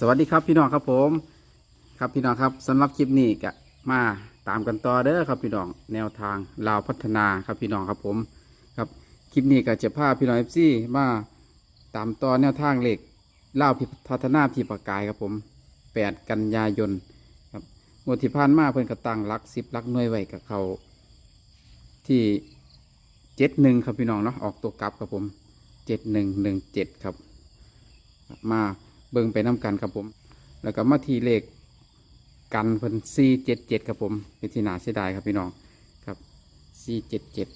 สวัสดีครับพี่น้องครับผม ครับพี่น้องครับสำหรับคลิปนี้ก็มาตามกันต่อเด้อครับพี่น้องแนวทางลาวพัฒนาครับพี่น้องครับผมครับคลิปนี้ก็จะพาพี่น้องเอฟซีมาตามต่อแนวทางเหล็กลาวพัฒนาพี่ปากายครับผม 8 กันยายนครับงวดที่ผ่านมาเพิ่นก็ตั้งหลักสิบลักหน่วยไว้กับเขาที่เจ็ดหนึ่งครับพี่น้องเนาะออกตัวกลับครับผมเจ็ดหนึ่งหนึ่งเจ็ดครับ มา เบิ่งไปน้ำกันครับผม แล้วก็มาทีเลขกันเพิ่นซีเจ็ดเจ็ดครับผม เป็นที่นาเสียดายครับพี่น้องครับซีเจ็ดเจ็ด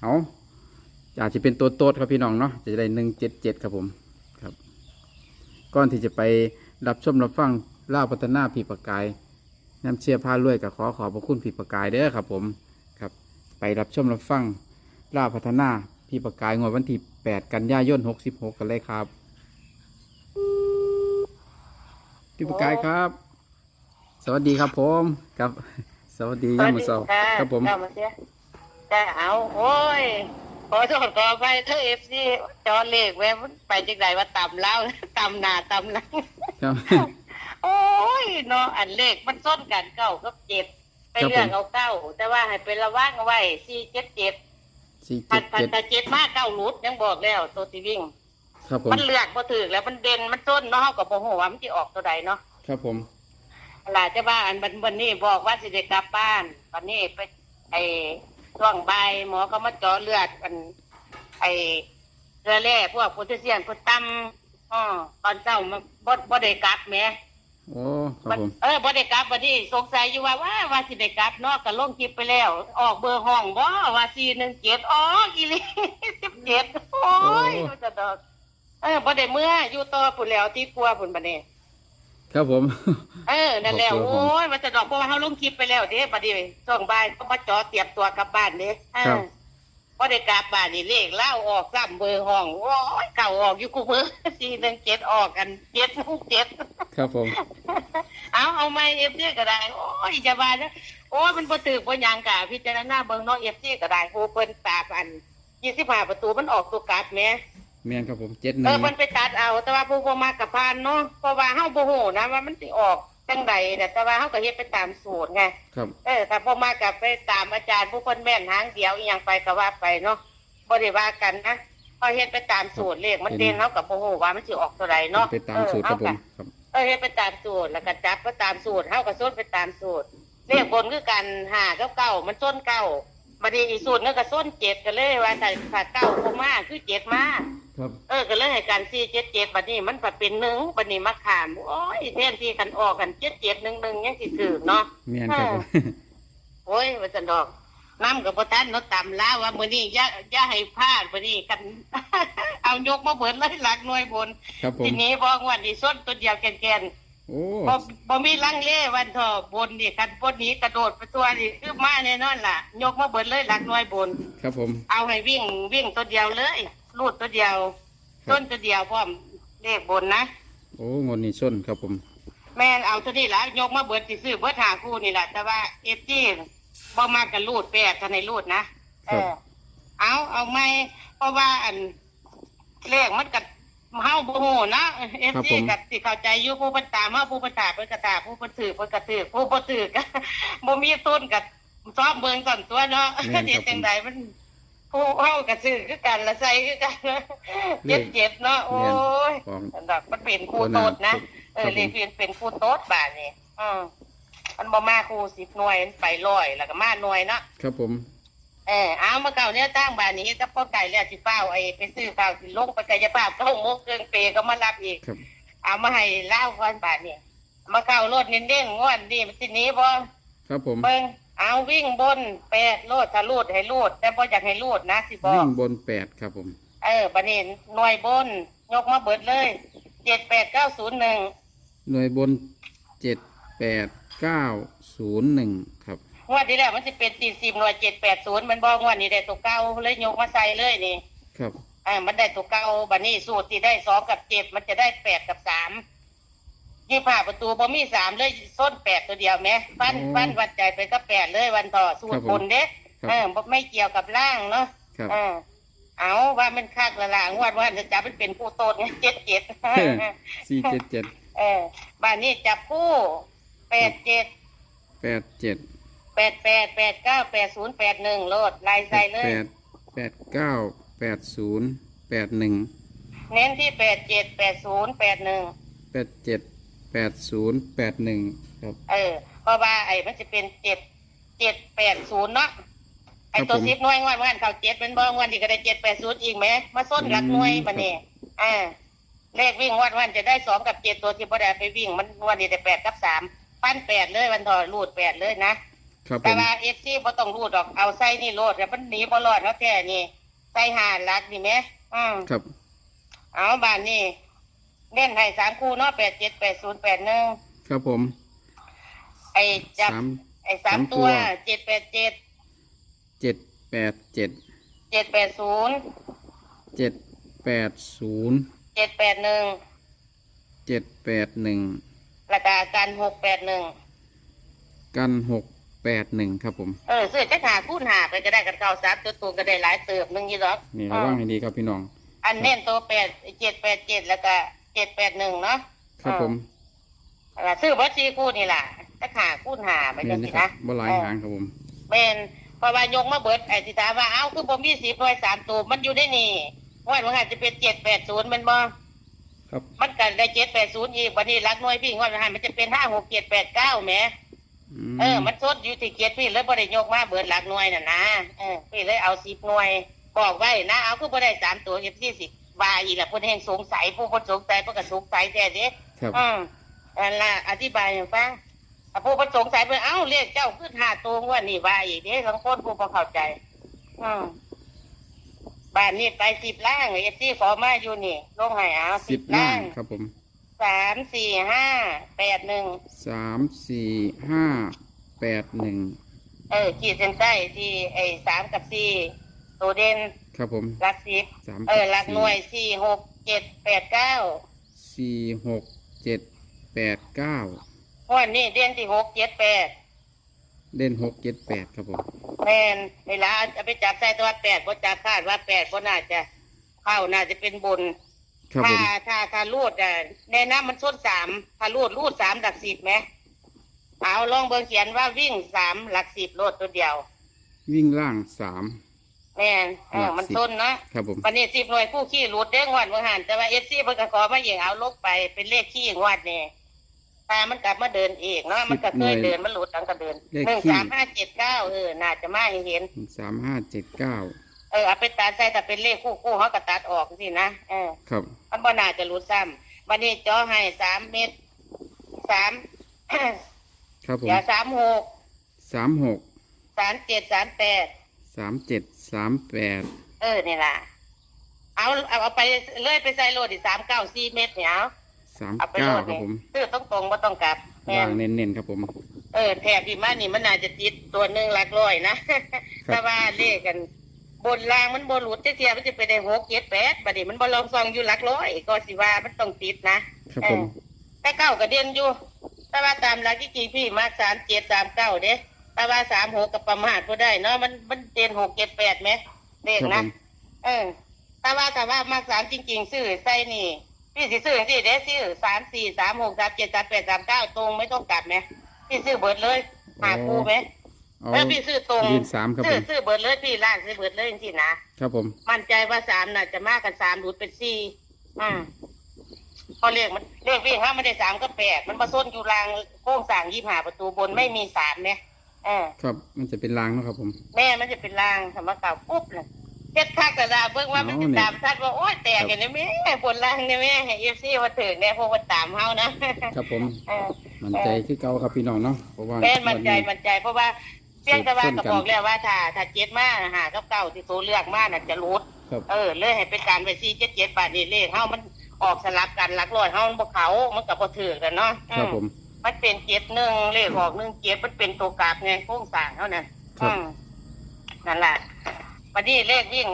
เอาอาจจะเป็นตัวโต๊ดครับพี่น้องเนาะจะได้หนึ่งเจ็ดเจ็ดครับผมครับ ก่อนที่จะไปรับชมรับฟังเล่าพัฒนาผีปากกายน้ำเชียร์พาลุยกับขอขอบพระคุณผีปากกายเด้อครับผมครับ ไปรับชมรับฟังเล่าพัฒนาผีปากกายงวดวันที่ 8 กันยายน 66 กันเลยครับ พี่ปากกายครับ สวัสดีครับผมครับ สวัสดียามมื้อเช้าครับผมจ้ามาเสียจ้าเอาโอ้ยขอโทษขอไปเธอเอฟซีจอเลขแว้มันไปจังไดว่าต่ำแล้วต่ำหน้าต่ำหลังครับโอ้ยเนาะอันเลขมันส้นกันเก้ากับเจ็ดไปครับผมเรื่องเอาเก้าแต่ว่าให้เป็นระว่างเอาไว้สี่เจ็ดเจ็ดสี่พัเจ็นดพันเจ็ดแต่เจ็ดมากเก้ารุดยังบอกแล้วตัวที่วิ่ง ครับผม มันเลือกพอถือแล้วมันเด่นมันส้นเนาะเฮากับโมโหว่ามันจะออกตัวใดเนาะครับผม หลานจะว่าอันวันวันนี้บอกว่าสิได้กลับบ้านวันนี้ไปไอ้ช่วงบ่ายหมอก็มาเจาะเลือดอัน ไอ้เรือแร่พวกโพแทสเซียมพวกตั้มอ๋อตอนเช้ามันบ่บ่ได้กลับแหม โอ้ครับมันผม เออบ่ได้กลับวันนี้สงสัยอยู่ว่าว่าว่าสิได้กลับเนาะก็ลงคลิปไปแล้ว ออกเบอร์ห้องบ่ว่า417อ๋ออีหลี17โอ้ยมันจะดอก เออบ่ได้เมื่ออยู่ต่อพุ่นแล้วที่กลัวพุ่นบัดนี้ครับผม เออนั่นแหละขอบคุณโอ้ยมันจะดอกเพราะว่าเขาลงคลิปไปแล้วเด้บัดนี้ช่วงบ่ายก็มาจอเตรียมตัวกลับบ้านเด้เออครับพอได้กลับบ้านนี่เลขเล่าออกซ้ำเบอร์ห้องโอ้ยเก่าออกอยู่กูเบอร์สี่หนึ่งเจ็ดออกกันเจ็ดเจ็ดครับผม เอาเอาไม่เอฟซีก็ได้ โอ้ยจะบานะโอ้ยมันบ่ถือบ่หยังกะพิจารณาเบิ่งเนาะเอฟซีก็ได้โหเปิ้นตาอันยี่สิบห้าประตูมันออกตัวกลับแหม แม่นครับผมเจ็ดหเอนึ่องมันไปตัดเอา แต่ว่าผู้บ่มากับพานเนาะเพราะว่าเฮาบ่ฮู้นะว่ามันสิออกจังใดแต่แต่ว่าเฮาก็เฮ็ดไปตามสูตรไงครับ เออถ้าบ่มากับไปตามอาจารย์ผู้คนแม่นหางเดียวอีหยังไปก็ว่าไปเนาะบ่ได้ว่ากันนะพอเฮ็ดไปตามสูตรเลขมันเด่นเฮาก็บ่ฮู้ว่ามันสิออกตัวใดเนาะไปตามสูตรครับผมครับ เออเฮ็ดไปตามสูตรแล้วก็จับไปตามสูตรเฮาก็ส้นไปตามสูตรเลขบนคือกัน5กับเก้ามันส้นเก้า บัดนี้อีกสูตรนึงก็ส้นเจ็ดก็เลยว่าถ้าถ้าเก้าบ่มาคือเจ็ดมาครับเออก็เลยให้การสี่เจ็ดเจ็ดบัดนี้มันผัดเป็นหนึ่งบัดนี้มาขามโอ้ยแทนที่กันออกกันเจ็ดเจ็ดหนึ่งหนึ่งยังสิถือเนาะแม่นครับผมโอ้ยว่าจะดอกน้ำกับพ่ท่านเนาะต่ำแล้วว่ามื้อนี้อย่าอย่าให้พลาดมื้อนี้กัน เอายกมาเบิดเลยหลักหน่วยบน ครับผมทีนี้บอกว่านี่ส้นตัวเดียวแกน โอ้ๆบ่บ่มีลังเลวันทอบนนี่กันบนนี้กระโดดไปตัวนี่คือมาแน่นอนล่ะ ยกมาเบิดเลยหลักหน่วยบน ครับผม เอาให้วิ่งวิ่งตัวเดียวเลยลูดตัวเดียวครับต้นตัวเดียวพร้อมเลขบนนะ โอ้งวดนี้ส้นครับผม แม่นเอาตัวนี้ละยกมาเบิดสิซื้อเบิดหาคู่นี่แหละแต่ว่าเอฟจีบ่มากันรูดแปดท่านในรูดนะเออเอาเอาไม่เพราะว่าอันเลขมันกัด เฮาบ่ฮู้นะเอฟจีกัสิเข้าใจอยู่ผู้เพิ่นตามเฮาผู้เพิ่นตามเพิ่นก็ตามผู้เพิ่นถือเพิ่นก็ถือผู้บ่ถือก็บ่มีต้นกับซ้อมเบิ่งก่อนตัวเนาะเฮ็ดจังไดมันผู้เฮาก็ซื้อคือกันละใส่คือกันเจ็ดเจ็ดเนาะโอ้ยของอันดับมันเป็นครูโตดนะเออเรียนเป็นเป็นครูโต๊ดบาทนี่อืมมันบ่มาครูสิบหน่วยมันไปร้อยแล้วก็มาหน่วยเนาะครับผม เออเอามาเก่าเนี่ยตั้งบานนี้ถ้าพ่อไก่แล้วสิเป้าไอ้ไปซื้อข้าวสิลงไปกายภาพเข้าโมกเกินเปก็มารับอีกครับ เอามาให้เล่าก่อนบาทนี่มาเก่ารถเน้นๆงวดดีมันสิหนี้บ่ครับผมเบิ่งเอาวิ่งบนแปดโลดถ้าโลดให้โลดแต่บ่อยากให้โลดนะสิบอวิ่กงบนแปดครับผมเออบัดนี้หน่วยบนยกมาเบิดเลยเจ็ดแปดเก้าศูนย์หนึ่งหน่วยบนเจ็ดแปดเก้าศูนย์หนึ่งครับ งวดที่แล้วมันจะเป็นสี่สิบหน่วยเจ็ดแปดศูนย์มันบอกงวดนี้ได้ตัวเก้าเลยยกมาใส่เลยนี่ครับอ่ามันได้ตัวเก้าบัดนี้สูตรที่ได้สองกับเจ็ดมันจะได้แปดกับสามยี่ผ่าประตูบ่มีสามเลยส้นแปดตัวเดียวไหมฟันฟันวัดใจไปก็แปดเลยวันต่อสูตรบนเด้ครับเออบ่ไม่เกี่ยวกับล่างเนาะครับเออเอาว่ามันคักละละงวดว่าจะจับมันเป็นผู้โตนไงเจ็ดเจ็ดสี่เจ็ดเจ็ดเออบ้านนี้จับผู้แปดเจ็ดแปดเจ็ดแปดแปดแปดเก้าแปดศูนย์แปดหนึ่งโลดลายใส่เลย แปดแปดเก้าแปดศูนย์แปดหนึ่งเน้นที่แปดเจ็ดแปดศูนย์แปดหนึ่งแปดเจ็ดแปดศูนย์แปดหนึ่งครับ เออ เพราะว่าไอ้มันจะเป็นเจ็ดเจ็ดแปดศูนย์เนาะไอ้ครับตัวผมซิปหน่วยงวดงานเขาเจ็ดเป็นบ่งวันที่ก็ได้เจ็ดแปดศูนย์อีกไหมมาส้นหลักหน่วยอืมมาเนี่ยอ่าเลขวิ่งงวันวันจะได้สองกับเจ็ดตัวที่พอได้ไปวิ่งมันงวันนี้ได้แปดกับสามปั้นแปดเลยวันถอดรูดแปดเลยนะ ครับผแต่มว่าเอฟซีพอต้องรูดออกเอาไส้นี่โลดแล้วมันหนีบอลอดแล้วแค่นี่ไส้หาหลักนี่ไหมอืมครับเอาบ้านนี่เล่นให้สามคู่เนาะแปดเจ็ดแปดศูนย์แปดหนึ่งครับผมไอ้จับสาม ไอ้สามสามตัตัววเจ็ดแปดเจ็ดเจ็ดแปดเจ็ดเจ็ดแปดศูนย์เจ็ดแปดศูนย์เจ็ดแปดหนึ่งเจ็ดแปดหนึ่งราคาการหกแปดหนึ่งกันหก แปดหนึ่งครับผม เออซื้อจะหาคูณหาไปก็ได้กันเก้าสามตัวตัวก็ได้หลายเติบหนึงยี่หรอกนี่ระวังให้ดีครับพี่น้อง อันเน้นตัวแปดเจ็ดแปดเจ็ดแล้วก็เจ็ดแปดหนึ่งเนาะครับผมอ่าซื้อบัตซีคู่นี่แหละจะหาคูณหาไปเนี่จัยงนี่สิครับนะบ่หลายหางครับผมเป็นเพราะว่ายกมาเบิดไอ้สิถามว่าเอ้าคือบ่มีสิบร้อยสามตัวมันอยู่ได้นี่ว่ามันอาจจะเป็นเจ็ดแปดศูนย์มันบ่ครับมันกันได้เจ็ดแปดศูนย์อีกวันนี้รักน้อยพี่งวดมันมันจะเป็นห้าหกเจ็ดแปดเก้าแหมม เออ มันทดอยู่ที่เกียรติพี่เลยบ่ได้ยกมาเบิดหลักหน่วยน่ะนะเออพี่เลยเอาสิบหน่วย บอกไว้นะ เอาคือบ่ได้สามตัวเอฟซีสิบาอีกแหละเพิ่นแห่งสงสัยผู้คนสงสัยเพิ่นก็สงสัยแท้เด้ครับอืมอันละอธิบายให้ฟังอะผู้คนสงสัยเพิ่นเอ้าเรียกเจ้าคือหาตัวงว่านี่ว่าอีกเด้บางคนผู้บ่เข้าใจ อืมบ้านนี้ไปสิบล่างเอฟซีขอมาอยู่นี่ลงให้เอาสิสิบบล่าล่างงครับผม สามสี่ห้าแปดหนึ่งสามสี่ห้าแปดหนึ่งเออขีดเส้นใต้ที่ไอ้สามกับสี่ตัวเด่นครับผมหลักสิบสามเออหลักหน่วยสี่หกเจ็ดแปดเก้าสี่หกเจ็ดแปดเก้าวันนี้เด่นที่หกเจ็ดแปดเด่นหกเจ็ดแปดครับผมแมนเวลาจะไปจับใส่ตัวแปดก็จับคาดว่าแปดก็น่าจะเข้าน่าจะเป็นบน ครับถ้าผมถ้าถ้ารูดอะในน้ำมันส้นสามถ้ารูดรูดสามหลักสิบไหมเอาลองเบิ่งเขียนว่าวิ่งสามหลักสิบโลดตัวเดียววิ่งล่างสาม แม่นเออมันส้นเนาะครับผม วันนี้สิบหน่วยผู้ขี้รูดเด้งวันเมื่อหันแต่ว่าเอฟซีเพิ่นก็ขอมาอย่างเอาลกไปเป็นเลขขี้งวดนี่ถ้ามันกลับมาเดินเองเนาะมันก็เคยเดินมันหลุดตั้งก็เดินหนึ่งสามห้าเจ็ดเก้าเออน่าจะมาให้เห็นสามห้าเจ็ดเก้า เออเอาไปตัดใส่แต่เป็นเลขคู่คู่เขาก็ตัดออกสินะเออครับมันบ่น่าจะรู้ซ้ำวันนี้จ่อให้สามเม็ดสามครับผมอย่าสามหกสามหกสามเจ็ดสามแปดสามเจ็ดสามแปดเออนี่ล่ะเอาเอาเอาไปเลื่อยไปใส่โลดอีสามเก้าสี่เม็ดเนี่ยเอาสามเอาไปเก้าโลดครับนี่ผมซื้อต้องตรงๆบ่ต้องกลับแม่ล่านงเน้นๆครับผม เออแถบที่มานี่มันน่าจะติดตัวหนึ่งหลักร้อยนะแต่ว่าเลขกัน บนล่างมันบนหลุดเทียมันจะไปได้หกเจ็ดแปดบัดนี้มันบอลองซองอยู่หลักร้อยก็สิว่ามันต้องติดนะครับผมเออแต่เก้าก็เด่นอยู่แต่ว่าตามหลักที่จริงพี่มาสามเจ็ดสามเก้าเด้แต่ว่าสามหกกับประมาทก็ได้เนาะมันมันเด่นหกเจ็ดแปดไหมเลขครับผนะมเออแต่ว่าแต่ว่ามาสามจริง ๆ ซื้อใส่นี่พี่สิซื้อที่เด้ซื้อสามสี่สามหกสามเจ็ดสามแปดสามเก้าตรงไม่ต้องกลับไหมพี่ซื้อเบิดเลยหาคู่ไหม เอาเออพี่ซื้อตรงยืนสามครับซื้ผอม ซื้อเบิดเลยพี่ร้านซื้อเบิดเลยจริงๆนะครับผม มั่นใจว่าสามน่ะจะมากกันสามหลุดเป็นสี่อืมพอเรียกมันเรียกวิ่งห้าไม่ได้สามก็แปดมันมาส้นอยู่รางโค้งสร้างยี่ห้าประตูบนไม่มีสามเนี่ยเออ ครับ มันจะเป็นรางเนาะครับผม แม่มันจะเป็นรางสมเก่าปุ๊บเลยเจ็ดคักกระดาเบิ่งว่ามันจะตามทัดว่าโอ้ยแตกกันเนี่ยแม่บนรางเนี่ยแม่เอฟซีมาถึงเนี่ยพวกมันตามเฮานะครับผม เออ มันใจคือเก่าครับพี่น้องเนาะ เพราะว่าแม่นมั่นใจวัมั่นใจ เพราะว่า เพียงแต่ว่าก็บอกแล้วว่าถ้าถ้าเจ็ดมาหากับเก่าที่โซเลือกมาน่ะจะรุดครับ เออเลยให้เป็นการไปซีเจ็ดเจ็ดบาทนี่เลขเฮามันออกสลับกันหลักร้อยเฮามันบ่เขามันก็บ่ถือกันเนาะครับผม มันเป็นเจ็ดหนึ่งเลขออกหนึ่งเจ็ดมันเป็นตัวกราบไงโค้งสร้างเท่านั้นครับ อืมนั่นแหละวันนี้เลขวิ่ง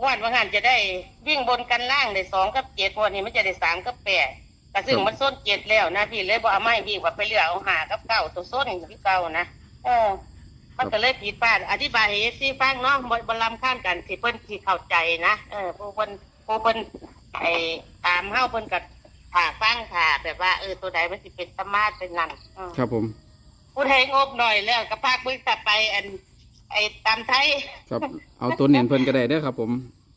งวันว่างานจะได้วิ่งบนกันล่างได้สองกับเจ็ดวันนี้มันจะได้สามกับแปดแต่ซึ่งมันส้นเจ็ดแล้วนะพี่เลยบอกเอาไม่วิ่งว่าไปเลือกเอาหากับเก้าตัวส้นที่เก่านะเออ มันมันก็เลยผิดพลาดอธิบายให้ซีฟังเนาะบ่บ่ลำข้ามกันสิเพิ่นสิเข้าใจนะเออผู้เพิ่นผู้เพิ่นไอ้ตามเฮาเพิ่นก็ผ่าฟังผ่าแบบว่าเออตัวใดมันสิเป็นสมาร์ทเป็นนั่นอืมครับผม ผู้ใดงบหน่อยแล้วก็พากมึงกลับไปอัน ไอ้ตามไทย ครับ เอาตัวเน้นเพิ่นก็ได้เด้อครับผม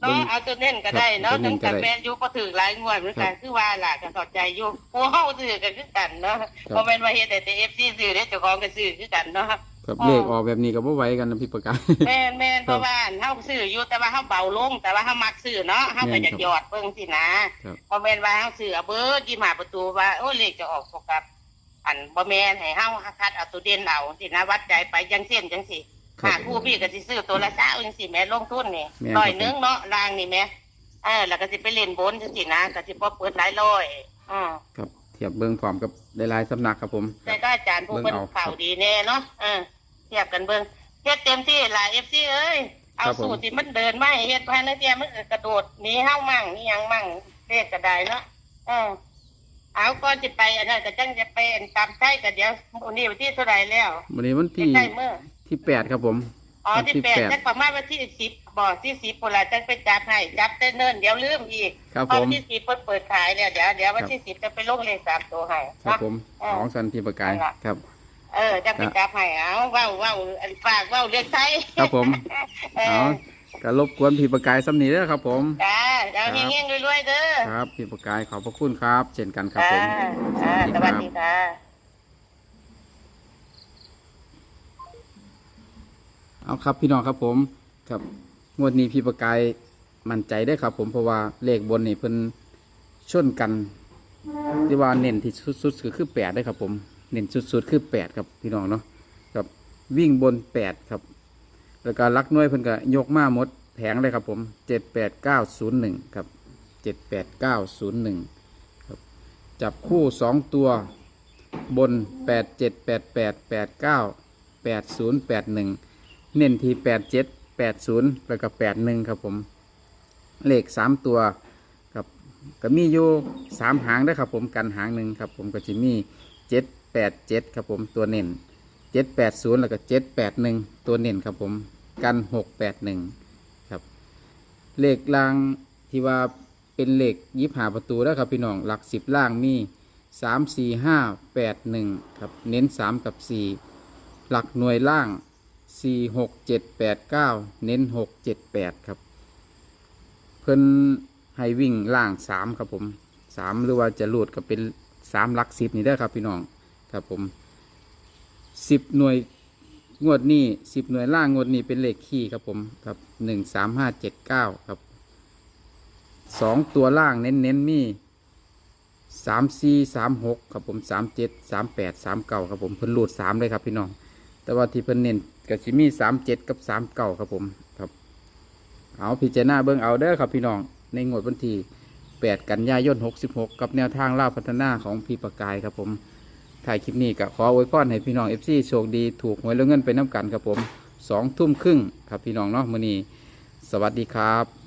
เนาะเอาตัวเน้นก็ได้ครับเนาะตัวเน้ตั้นงก็แต่ได้แม่อยู่ก็ถือหลายงวดเหมือนกันคือว่าล่ะก็เข้าใจอยู่ผู้เฮาซื้อกันคือกันเนาะครับบ่แม่นว่าเฮ็ดแต่ FC ซื้อเด้เจ้าของก็ซื้อคือกันเนาะ ครับอ๋อเลขออกแบบนี้ก็บ่ไหวกันนะพี่ประกายแม่นแม่นครับเพราะว่าเฮาซื้ออยู่แต่ว่าเฮาเบาลง แต่ว่าเฮามักซื้อเนาะเฮาแม่ก็นจะครับหยอดเบิ่งสินะครับ บ่แม่นว่าเฮาซื้อเอาเบิดที่มาประตูว่าโอ้เลขจะออกตกกับ อันบ่แม่นให้เฮาคัดเอาตัวเด่นเอาสินะวัดใจไปจังเส้นจังสิครัหาบคู่พี่ก็สิซื้อตัวละ20จังสิแม่ลงทุนนี่แม่นร้อยครับหนึงเนาะรางนี่แม่เออแล้วก็สิไปเล่นบนจังสินะก็สิบ่เปิดหลายร้อยอือครับเทียบเบิ่งพร้อมกับหลายๆสำนักครับผม แต่ก็อาจารย์ผู้เบิ่เพิ่งนเอาข่าวดีแน่เนาะเออ เทียบกันเบิ่งเฮ็ดเต็มที่หลาย FC เอ้ยเอาครับผม สูตรที่มันเดินมาให้เฮ็ดภายในเดียวมันก็กระโดดหนีเฮามั่งนี่ยังมั่งเลขก็ได้เนาะเออเอาก่อนสิไปอันนั้นก็จังจะไปอันตามใช้ก็เดี๋ยวมื้อนี้วันที่เท่าไหร่แล้ววันนี้วันที่ใกล้ๆมื้อที่แปดครับผม อ๋อวันที่ที่แปดแปดจักประมาณวันที่สิบบ่ที่สิบพุ่นละจังไปจับให้จับแต่เนิ่นเดี๋ยวลืมอีกครับเพผราะมวันที่สิบเพิ่นเปิดขายเนี่ยเดี๋ยวเดี๋ยววันครับที่สิบจะไปลงเลขสามตัวให้ครับเนาะผมเออของสันพี่ประกายนั่นล่ะครับ เออจังไปจับให้เอาเว้าเว้าอันฝากเว้าเรียกไทยครับผมเอเอาอก็รบกวนพี่ประกายสำนีเด้อครับ ผมจ้าเดี๋ยวครับเฮงๆรวยๆเด้อครับพี่ประกายขอบพระคุณครับ เช่นกันครับจ้าผมอ่าสวัสดีค่ะเอาครับพี่น้องครับผมครับงวดนี้พี่ประกายมั่นใจได้อครับ ผมเพราะว่าเลขบนนี่เพิ่นชนกันที่ว่าเน้นที่สุดๆก็คือแปดได้อครับผม เน้นสุดๆคือแปดครับพี่น้องเนาะครับวิ่งบนแปดครับ แล้วก็ลักน้อยเพิ่นก็ยกมาหมดแผงเลยครับผมเจ็ดแปดเก้าศูนย์หนึ่งครับเจ็ดแปดเก้าศูนย์หนึ่งครับจับคู่สองตัวบนแปดเจ็ดแปดแปดแปดเก้าแปดศูนย์แปดหนึ่งเน้นที่แปดเจ็ดแปดศูนย์แล้วก็แปดหนึ่งครับผมเลขสามตัวครับก็มีอยู่สามหางได้ครับผมกันหางหนึ่งครับผมก็จะมีเจ็ด ดเจ็ดครับผมตัวเน้นเจ็ดแปดศูนย์แล้วก็เจ็ดแปดหนึ่งตัวเน้นครับผมกันหกแปดหนึ่งครับเลขล่างที่ว่าเป็นเหลขยิบหาประตูแล้วครับพี่น้องหลักสิบล่างมีสามสี่ห้าแปดหนึ่งครับเน้นสามกับสี่หลักหน่วยล่างสี่หกเจ็ดแปดเก้าเน้นหกเจ็ดแปดครับเพิ่นให้วิ่งล่างสามครับผมสามหรือว่าจะหลุดก็เป็นสามหลักสิบนี่ได้ครับพี่น้อง ครับผมสิบหน่วยงวดนี้สิบหน่วยล่างงวดนี้เป็นเลขขี้ครับผมครับหนึ่งสามห้าเจ็ดเก้าครับสองตัวล่างเน้นเน้นมีสามสี่สามหกครับผมสามเจ็ดสามแปดสามเก้าครับผมเพิ่นหลุดสามเลยครับพี่น้อง แต่ว่าที่เพิ่นเน้นก็สิมีสามเจ็ดกับสามเก้าครับผมครับเอาพิจารณาเบิ่งเอาเด้อครับพี่น้อง ในงวดวันที่แปดกันยายนหกสิบหกกับแนวทางล่าพัฒนาของพี่ประกายครับผม ถ่ายคลิปนี้ก็ขออวยพรให้พี่น้องเอฟซีโชคดีถูกหวยแล้วเงินไปน้ำกันครับผมสองทุ่มครึ่งครับพี่น้องเนาะมื้อนี้สวัสดีครับ